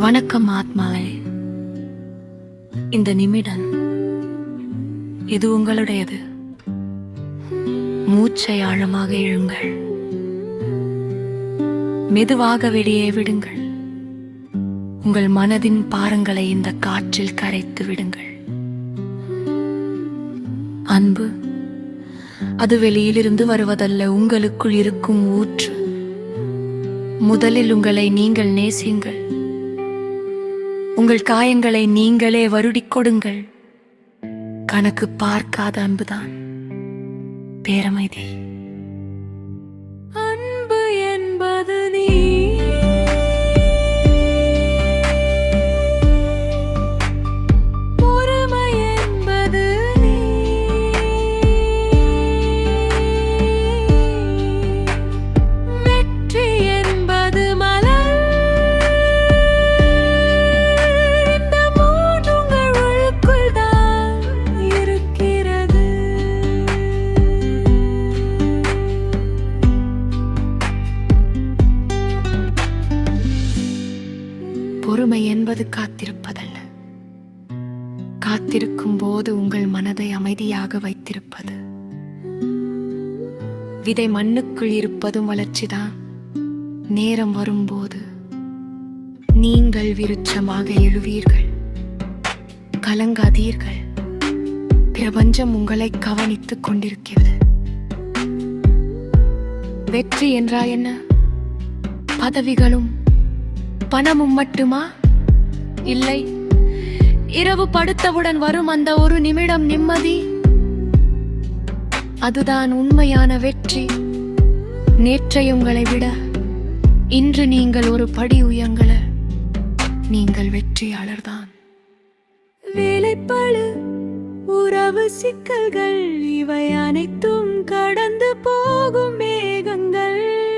வணக்கம் ஆத்மாவே. இந்த நிமிடம் இது உங்களுடையது. மூச்சை ஆழமாக இழுங்கள். மெதுவாக வெளியே விடுங்கள். உங்கள் மனதின் பாரங்களை இந்த காற்றில் கரைத்து விடுங்கள். அன்பு அது வெளியிலிருந்து வருவதல்ல உங்களுக்குள் இருக்கும் ஊற்று. முதலில் உங்களை நீங்கள் நேசியுங்கள். உங்கள் காயங்களை நீங்களே வருடிக் கொடுங்கள். கணக்கு பார்க்காத அன்புதான். பேரமைதி. பொறுமை என்பது காத்திருப்பதல்ல. காத்திருக்கும் போது உங்கள் மனதை அமைதியாக வைத்திருப்பது. விதை மண்ணுக்குள் இருப்பதும் வளர்ச்சிதான். நேரம் வரும்போது நீங்கள் விருட்சமாக எழுவீர்கள். கலங்காதீர்கள். பிரபஞ்சம் உங்களை கவனித்துக் கொண்டிருக்கிறது. வெற்றி என்றா என்ன? பதவிகளும் பணமும் மட்டுமா? இல்லை. இரவு படுத்தவுடன் வரும் அந்த ஒரு நிமிடம் நிம்மதி. அதுதான் உண்மையான வெற்றி. நேற்றையுங்களை விட இன்று நீங்கள் ஒரு படி உயங்கள நீங்கள் வெற்றியாளர்தான் வேலைப்பழு உறவு சிக்கல்கள் இவை அனைத்தும் கடந்து போகும் மேகங்கள்.